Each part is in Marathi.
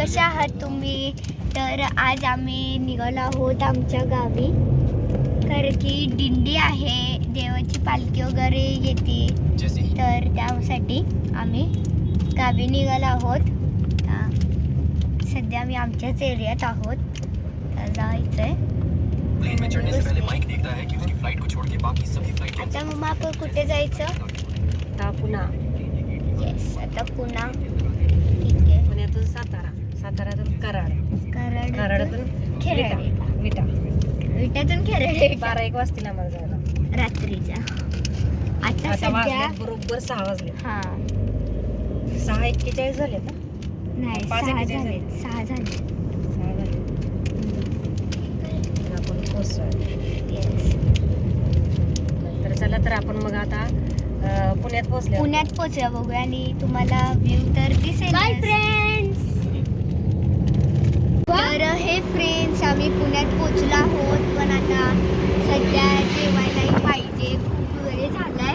कशा आहात तुम्ही? तर आज आम्ही निघालो आहोत आमच्या गावी. कारण की दिंडी आहे देवाची पालखी वगैरे येते. तर त्यासाठी आम्ही गावी निघालो आहोत. सध्या आम्ही आमच्याच एरियात आहोत. जायचं आहे प्लेन में चढ़ने से पहले माइक देखता है कि उसकी फ्लाइट को छोड़ के बाकी सभी फ्लाइट आता मग आपण कुठे जायचं? आता पुन्हा. येस आता पुन्हा. ठीक आहे पुण्यातून सातारा. साताऱ्यातून कराड. कराड कराडातून खेराडे. विटा विट्यातून बारा एक वाजतील आम्हाला जायला. रात्रीच्या. आता आता सध्या वाजले बरोबर सहा वाजले हा. सहा एक्केचाळीस झाले ना? नाही पाच सहा एकेचाळीस झाले झाले. सहा झाले सहा झाले तर आपण पोहोचतोय Yes. तर चला तर आपण मग आता अं, पुण्यात पोहोचले पुण्यात पोचूया बघूया आणि तुम्हाला व्ह्यू तर दिसेल बाय फ्रेंड्स तर हे फ्रेंड्स आम्ही पुण्यात पोचलो आहोत पण आता सध्या जेवायलाही पाहिजे. खूप वगैरे झालाय.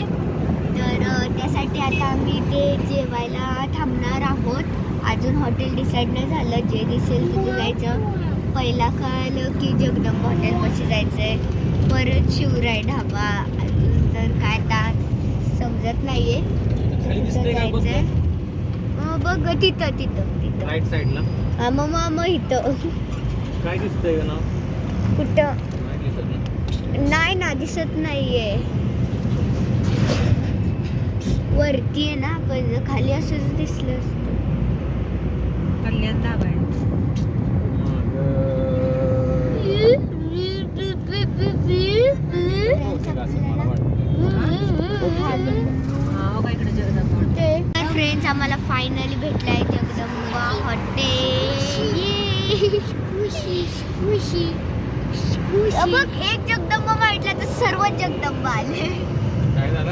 तर अ, त्यासाठी आता आम्ही ते जेवायला थांबणार आहोत. अजून हॉटेल डिसाईड नाही झालं जे दिसेल तिथे जायचं. पहिला कळलं की जगदंबा हॉटेलपाशी जायचं आहे परत शिवराय ढाबा. अजून तर काय आता समजत नाहीये. कुठं जायचंय? अ, बघ तिथं तिथं. राईट साईडला हा, मग मग इथं. काय दिसतंय ना कुठं? नाही दिसत ना. नाही ना दिसत नाहीये. वरती आहे ना पण खाली असंच दिसलं असतं. कल्याण आहे. हा हो का इकडे जगदंबा हॉटेल. फ्रेंड्स आम्हाला फायनली भेटलाय जगदंबा हॉटेल बघ एक जगदंबा माहितला तर सर्व जगदंबा आले. काय झालं?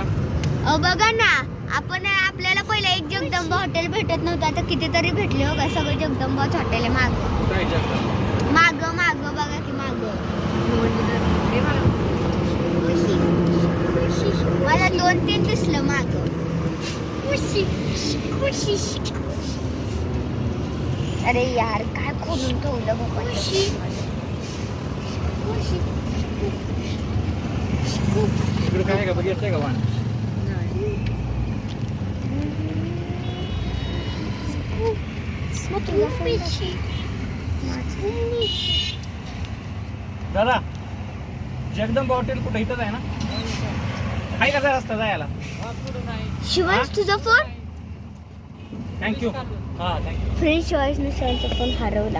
अ, बघा ना आपण आपल्याला पहिलं एक जगदंबा हॉटेल भेटत नव्हतं. आता कितीतरी भेटले हो का? सगळं जगदंबाच हॉटेल आहे. माग. काय जास्त माग माग बघा की माग. बघा. मला दोन तीन दिसलं माग. अरे यार काय खोलून ठेवलं इकडे काय आहे का? बघितलंय का वाण? नाही. दादा जगदंबा हॉटेल कुठं? इथंच आहे ना? आहे का जरा रस्ता जायला? शिवांश तुझा फोन थँक्यू हां थँक्यू फ्रेंड शिवांश शिवांचा फोन हरवला.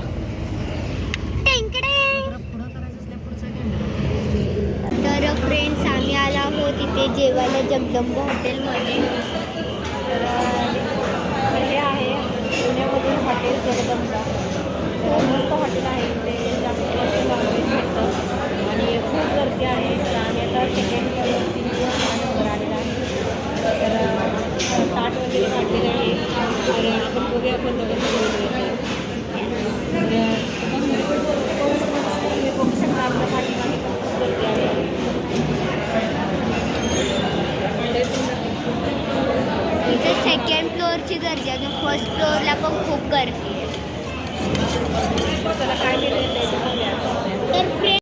तर फ्रेंड्स आम्ही आलो आहोत इथे जेवायला जगदंबा हॉटेलमध्ये तर हे आहे पुण्यामधील हॉटेल जगदंबा. मस्त हॉटेल आहे इथे जास्त जास्त नॉनव्हेज भेटतं आणि खूप गर्दी आहे तर आम्ही आता सेकंड तीन दिवस नंबर आलेला आहे तर अं, ताट वगैरे काढलेलं आहे तर आपण बघूया आपण दोघं तुम्ही बघू शकता आपल्या पाठीमागे पण खूप गर्दी आहे इथे सेकंड फ्लोअरची गर्दी आहे फर्स्ट करते तर फ्रेंड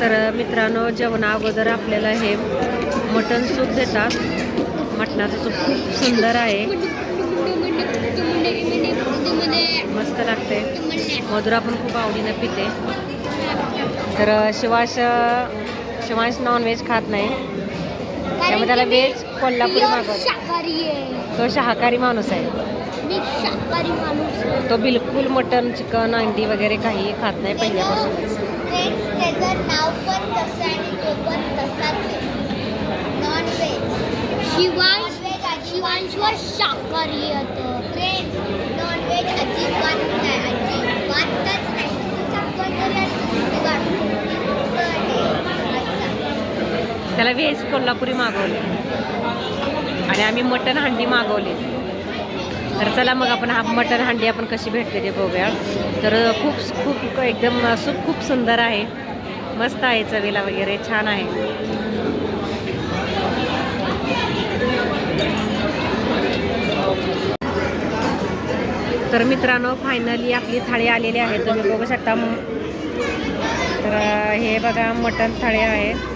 तर मित्रांनो जेवणा अगोदर आपल्याला हे मटण सूप देतात. मटणाचं सूप खूप सुंदर आहे. मस्त लागते. मधुरा पण खूप आवडीनं पिते. तर शिवाश शिवांश नॉनव्हेज खात नाही. त्यामुळे त्याला व्हेज कोल्हापुरी मागवतो. तो शाकाहारी माणूस आहे. माणूस. तो बिलकुल मटण चिकन अंडी वगैरे काही खात नाही पहिल्यापासूनच. मला व्हेज कोल्हापुरी मागवले. आणि आम्ही मटण हांडी मागवली. तर चला मग आपण हा मटण हांडी आपण कशी भेटते ते बघूया. तर खूप खूप एकदम सूप खूप सुंदर आहे. मस्त आहे चवीला वगैरे छान आहे. तर मित्रांनो फायनली आपली थाळी आलेली आहे. तुम्ही बघू शकता. तर हे बघा मटण थाळी आहे.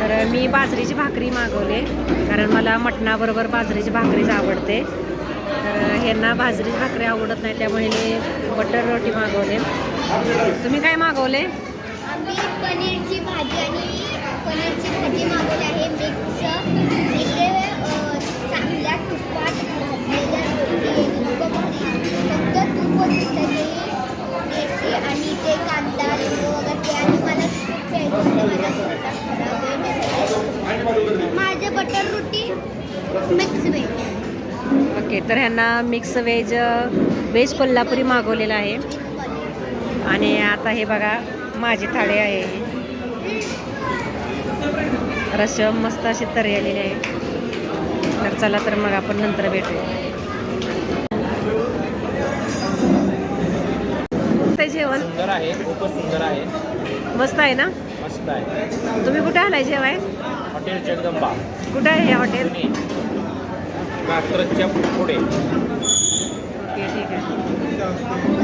तर मी बाजरीची भाकरी मागवले कारण मला मटणाबरोबर बाजरीची भाकरीच आवडते. तर ह्यांना बाजरीची भाकरी आवडत नाही त्यामुळे मी बटर रोटी मागवले तुम्ही काय मागवले? आम्ही पनीरची भाजी आणि पनीरची भाजी मागवली आहे मिक्स. चांगल्या तुपात फक्त तूप आणि ते कांदा वगैरे ते आणि मला माझा बटर रोटी मिक्स वेज ओके तर ह्यांना मिक्स व्हेज व्हेज कोल्हापुरी मागवलेलं आहे. आणि आता हे बघा माझी थाळी आहे. रस्म मस्त अशी तरी आलेली आहे तर चला तर मग आपण नंतर भेटू. ते जेवण? सुंदर आहे खूपच सुंदर आहे. मस्त आहे ना? मस्त आहे. तुम्ही कुठे आलाय जेवाय हॉटेल जगदंबा कुठं आहे हे हॉटेल? पुणे नागत्रजच्या पुढे. ओके ठीक आहे.